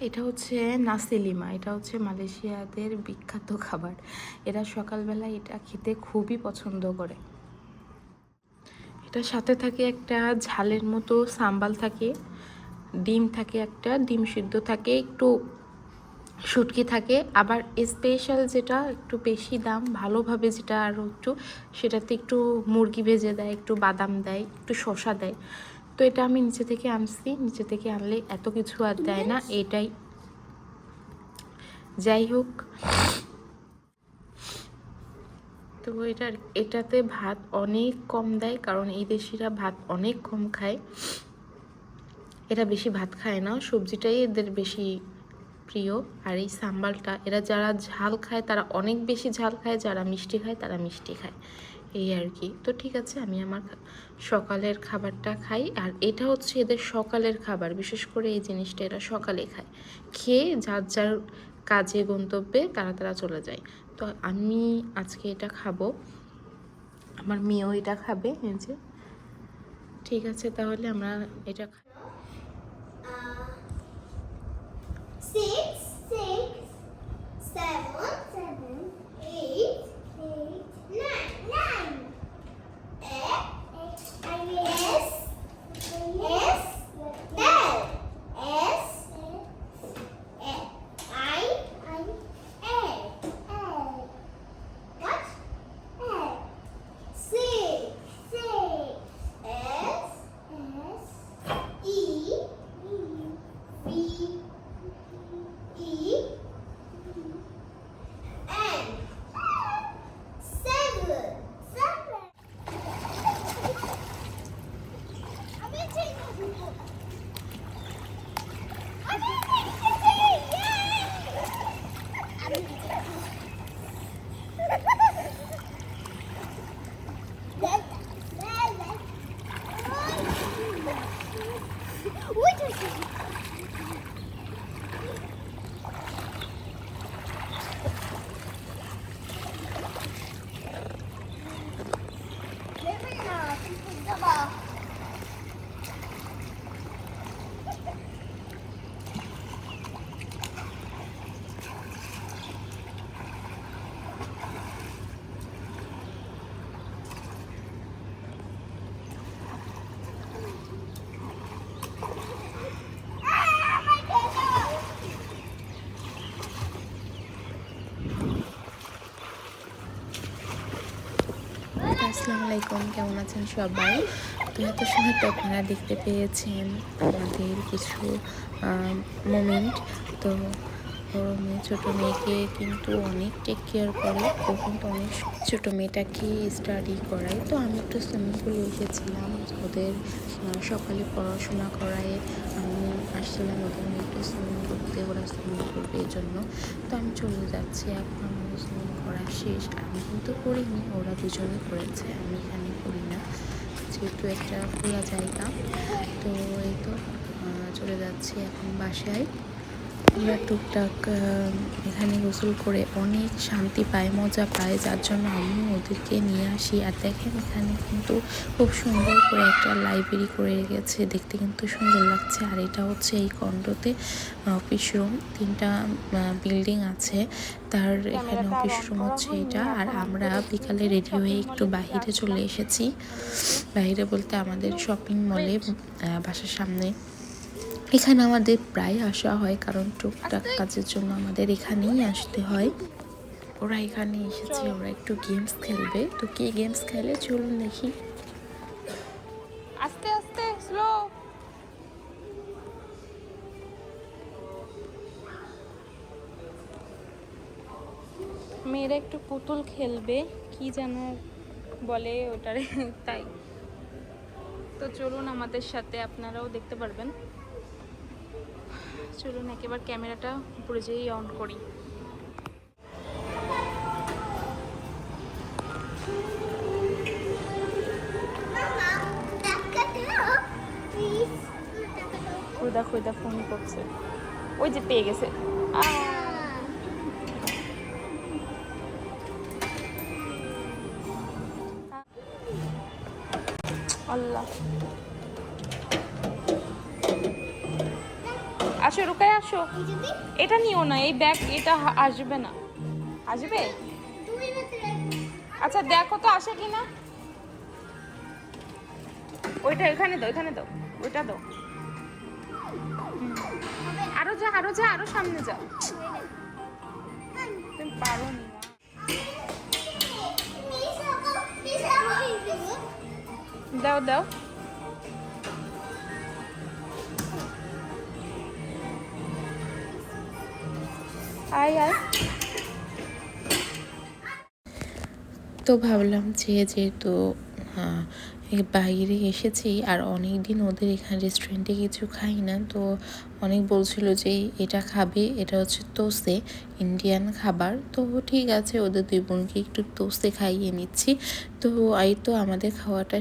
এটা হচ্ছে নাসিলিমা, এটা হচ্ছে মালয়েশিয়াদের বিখ্যাত খাবার। এরা সকালবেলা এটা খেতে খুবই পছন্দ করে। এটার সাথে থাকে একটা ঝালের মতো সাম্বাল থাকে, ডিম থাকে একটা, ডিম সিদ্ধ থাকে, একটু শুটকি থাকে। আবার স্পেশাল যেটা একটু বেশি দাম, ভালোভাবে যেটা আরও একটু, সেটাতে একটু মুরগি ভেজে দেয়, একটু বাদাম দেয়, একটু শসা দেয়। তো এটা আমি নিচে থেকে আনছি। নিচে থেকে আনলে এত কিছু আর দেয় না এটাই। যাই হোক। তো এটার এটাতে ভাত অনেক কম দেয় কারণ এই দেশিরা ভাত অনেক কম খায়। এরা বেশি ভাত খায় না সবজিটাই এদের বেশি প্রিয়। আর এই সাম্বালটা এরা যারা ঝাল খায় তারা অনেক বেশি ঝাল খায় যারা মিষ্টি খায় তারা মিষ্টি খায়। এই আর কি। তো ঠিক আছে, আমি আমার সকালের খাবারটা খাই। আর এটা হচ্ছে এদের সকালের খাবার। বিশেষ করে এই জিনিসটা এরা সকালে খায়। খেয়ে যার যার কাজে, গন্তব্যে তারা তারা চলে যায়। তো আমি আজকে এটা খাব। আমার মেয়েও এটা খাবে, এই যে। ঠিক আছে, তাহলে আমরা এটা খাই আলাইকুম, কেমন আছেন সবাই? তো এত সময় তো আপনারা দেখতে পেয়েছেন আমাদের কিছু মোমেন্ট তো বড় মেয়ে, ছোটো মেয়েকে কিন্তু অনেক টেক কেয়ার করে, ও কিন্তু অনেক ছোটো মেয়েটাকে স্টাডি করায়। তো আমি একটু সুইমিং পুলে এসেছিলাম ওদের সকালে পড়াশোনা করায়। আমি আসছিলাম, ওদের একটু সুইমিং করতে, ওরা সুইমিং করবে এই জন্য তো আমি চলে যাচ্ছি, এখন আমার করা শেষ। আমি কিন্তু করিনি, ওরা দুজনে করেছে, আমি এখানে করি না। যেহেতু একটা খোলা জায়গা, তো এই তো চলে যাচ্ছি এখন বাসায়। আমরা টুকটাক এখানে গোসল করে অনেক শান্তি পায় মজা পায় যার জন্য আমি ওদেরকে নিয়ে আসি। আর দেখেন এখানে কিন্তু খুব সুন্দর করে একটা লাইব্রেরি করে রেখেছে, দেখতে কিন্তু সুন্দর লাগছে। আর এটা হচ্ছে এই কন্ডোতে অফিস রুম তিনটা বিল্ডিং আছে। তার এখানে অফিস রুম হচ্ছে এটা। আর আমরা বিকালে রেডি হয়ে একটু বাহিরে চলে এসেছি। বাইরে বলতে আমাদের শপিং মলে বাসার সামনে। এখানে আমাদের প্রায় আসা হয় কারণ টুকটাক কাজের জন্য আমাদের এখানেই আসতে হয়। ওরা এখানে এসেছে, ওরা একটু গেমস খেলবে। তো কি গেমস খেলে চলুন দেখি। আস্তে আস্তে স্লো মেয়েরা একটু পুতুল খেলবে, কি যেন বলে ওটারে, তাই। তো চলুন আমাদের সাথে, আপনারাও দেখতে পারবেন। চলুন একেবারে ক্যামেরাটা উপরে যেয়েই অন করি। খুদা খুদা ফোন করছে। ওই যে পেয়ে গেছে! আসো রুকায় আসো এটা নিও না এই ব্যাগ এটা আসবে না আসবে আচ্ছা দেখো তো আসে কি না ওইটা এখানে দাও এখানে দাও ওইটা দাও। আরও যা আরও যা আরও সামনে যাও তুমি পারো নি দাও দাও আয় তো ভাবলাম যে যেহেতু বাইরে এসেছি আর অনেক দিন ওদের এখানে রেস্টুরেন্টে কিছু খাই না, তো অনেক বলছিল যে এটা খাবে, এটা হচ্ছে তোসে ইন্ডিয়ান খাবার। তো ঠিক আছে, ওদের দুই বোনকে একটু তোসে খাইয়ে নিচ্ছি। তো এই তো আমাদের খাওয়াটা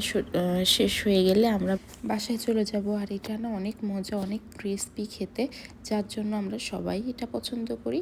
শেষ হয়ে গেলে আমরা বাসায় চলে যাব। আর এটা না অনেক মজা, অনেক ক্রিস্পি খেতে। যার জন্য আমরা সবাই এটা পছন্দ করি।